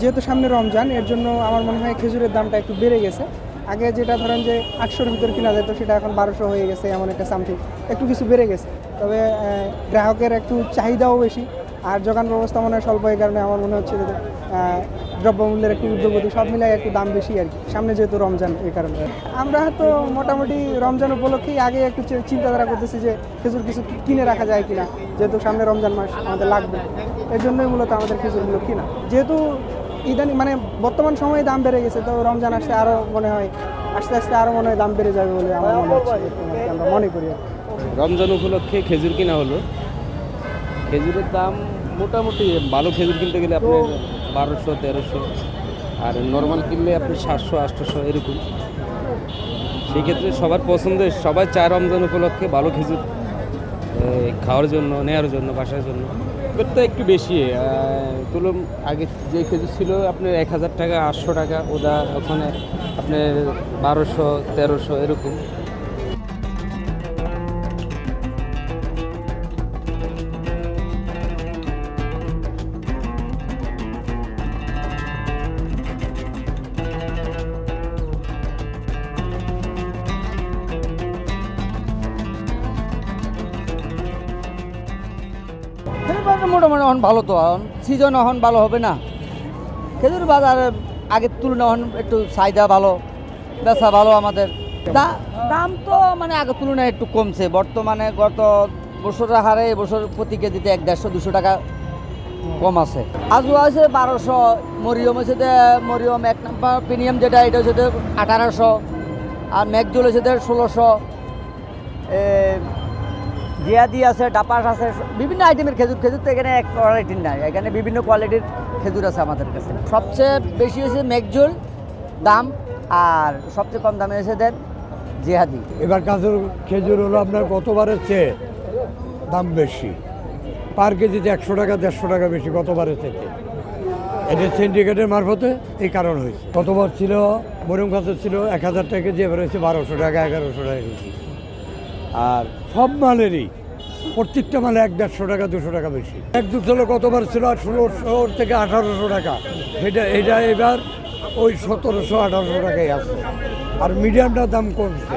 যেহেতু সামনে রমজান, এর জন্য আমার মনে হয় খেজুরের দামটা একটু বেড়ে গেছে। আগে যেটা ধরেন যে আটশোর ভিতর কিনা যেত, সেটা এখন বারোশো হয়ে গেছে, এমন একটা সামথিং একটু কিছু বেড়ে গেছে। তবে গ্রাহকের একটু চাহিদাও বেশি। আর যোগান ব্যবস্থা মনে হয় স্বল্প, এই কারণে আমার মনে হচ্ছে যে দ্রব্যমূল্যের একটু উদ্যোগতি সব মিলাই একটু দাম বেশি আর কি, সামনে যেহেতু রমজান, এই কারণে। আমরা তো মোটামুটি রমজান উপলক্ষেই আগে একটু চিন্তাধারা করতেছি যে, খেজুর কিছু কিনে রাখা যায় কিনা, যেহেতু সামনে রমজান মাস আমাদের লাগবে। এর জন্যই মূলত আমাদের খেজুরগুলো কিনা। যেহেতু ইদানি মানে বর্তমান সময়ে দাম বেড়ে গেছে তো রমজান আসতে আরও মনে হয় আস্তে আস্তে আরও মনে হয় দাম বেড়ে যাবে বলে আমার মনে হচ্ছে আমরা মনে করি রমজান উপলক্ষে খেজুর কিনা হলো? খেজুরের দাম মোটামুটি ভালো খেজুর কিনতে গেলে আপনার বারোশো তেরোশো আর নর্মাল কিনলে আপনি সাতশো আটশোশো এরকম। সেই ক্ষেত্রে সবার পছন্দের সবাই চায় রমজান উপলক্ষে ভালো খেজুর খাওয়ার জন্য নেওয়ার জন্য বাসার জন্য। তো একটু বেশি তুলুন আগে যে খেজুর ছিল আপনার এক হাজার টাকা, আটশো টাকা, ওদা ওখানে আপনার বারোশো, তেরোশো, এরকম। মোটামুটি এখন ভালো তো, এখন সিজন এখন ভালো হবে না। খেজুর বাজার আগের তুলনায় এখন একটু চাহিদা ভালো, বেচা ভালো আমাদের। দাম তো মানে আগের তুলনায় একটু কমছে, বর্তমানে গত বছরের হারে এবছর প্রতি কেজিতে এক দেড়শো, দুশো টাকা কম আছে। আজু আছে বারোশো, মরিয়ম হচ্ছে মরিয়ম এক নম্বর, প্রিমিয়াম যেটা, এটা হচ্ছে আঠারোশো, আর ম্যাকজুল হচ্ছে ষোলোশো জিয়াদি আছে, ডাপাস আছে, বিভিন্ন আইটেমের খেজুর খেজুর তো এখানে এক কোয়ালিটির নাই। এখানে বিভিন্ন কোয়ালিটির খেজুর আছে আমাদের কাছে। সবচেয়ে বেশি হয়েছে মেঘজুল দাম, আর সবচেয়ে কম দামে এসে দেন জিহাদি এবার কাঁচুর খেজুর হলো আপনার গতবারের চেয়ে দাম বেশি। পার কেজিতে একশো টাকা, দেড়শো টাকা বেশি গতবারের থেকে। এটা সিন্ডিকেটের মারফতে এই কারণ হয়েছে। গতবার ছিল মরিয়ম কাঁচুর ছিল এক হাজার টাকা কেজি, এবার হয়েছে বারোশো টাকা, এগারোশো টাকা কেজি। আর সব মালেরই। প্রত্যেকটা মালে এক দেড়শো টাকা, দুশো টাকা বেশি। এক দুশো কতবার ছিল ষোলোশো থেকে আঠারোশো টাকা। এটা এটা এবার ওই সতেরোশো, আঠারোশো টাকাই আছে। আর মিডিয়ামটার দাম কমছে।